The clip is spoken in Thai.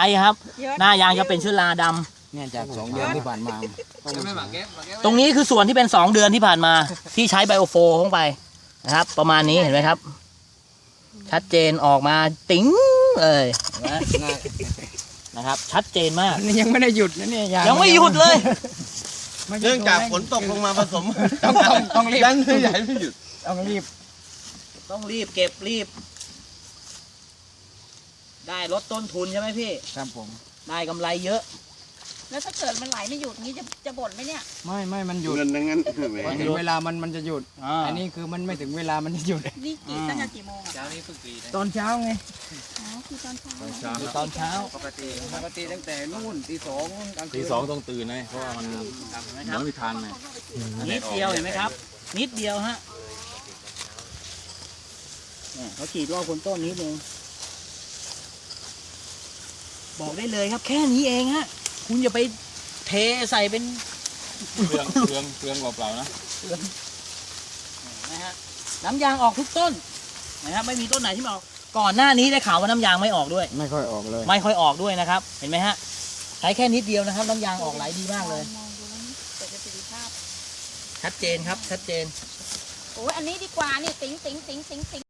ไอครับเยอะหน้ายางจะเป็นเชื้อราดำเนี่ยจากสองเดือนที่ผ่านมาตรงนี้คือส่วนที่เป็นสองเดือนที่ผ่านมา ที่ใช้ไบโอโฟลงไปนะครับ ประมาณนี้เห็นไหมครับ ชัดเจนออกมาติ๋งเลยเห็นไหมนะครับ ชัดเจนมากนี่ยังไม่ได้หยุดนะเนี่ยยังไม่หยุดเลยไม่ใช่เนื่องจากฝนตกลงมาผสมต้องต้องต้องรีบยังไม่ใหญ่ไม่หยุดต้องรีบ ต้องรีบเก็บรีบ ได้ลดต้นทุนใช่ไหมพี่ ครับผม ได้กำไรเยอะ แล้วถ้าเกิดมันไหลไม่หยุดงี้จะจะบ่นไหมเนี่ย ไม่ไม่มันหยุดเงินทั้งนั้นแหมพอถึงเวลามันมันจะหยุด อ่า อันนี้คือมันไม่ถึงเวลามันจะหยุดนี่กี่อ่าตั้งแต่กี่โมงอะตอนเช้าไงอ๋อคือตอนเช้าคือตอนเช้าปกติปกติตั้งแต่นู่นตีสองกลางคืนตีสองต้องตื่นนะเพราะว่ามันเห็นไหมคมัรับนไม่ทันไงนิดเดียวเห็นไหมครับ นิดเดียวฮะเนี่ยเขาฉีดรอบคนต้นนิดนึง บอกได้เลยครับแค่นี้เองฮะคุณอย่าไปเทใส่เป็นเครื่องเครื่องเครื่องเปล่าๆนะนะฮะน้ำยางออกทุกต้นนะครับไม่มีต้นไหนที่ไม่ออกก่อนหน้านี้ได้ข่าวว่าน้ำยางไม่ออกด้วย ไม่ค่อยออกเลย ไม่ค่อยออกด้วยนะครับ เห็นไหมฮะใช้แค่นิดเดียวนะครับ น้ำยางออกไหลดีมากเลยมองดูแล้วนี่เกิดประสิทธิภาพชัดเจนครับชัดเจน โอ้ยอันนี้ดีกว่านี่ติ๋งติ๋งติ๋งติ๋งติ๋ง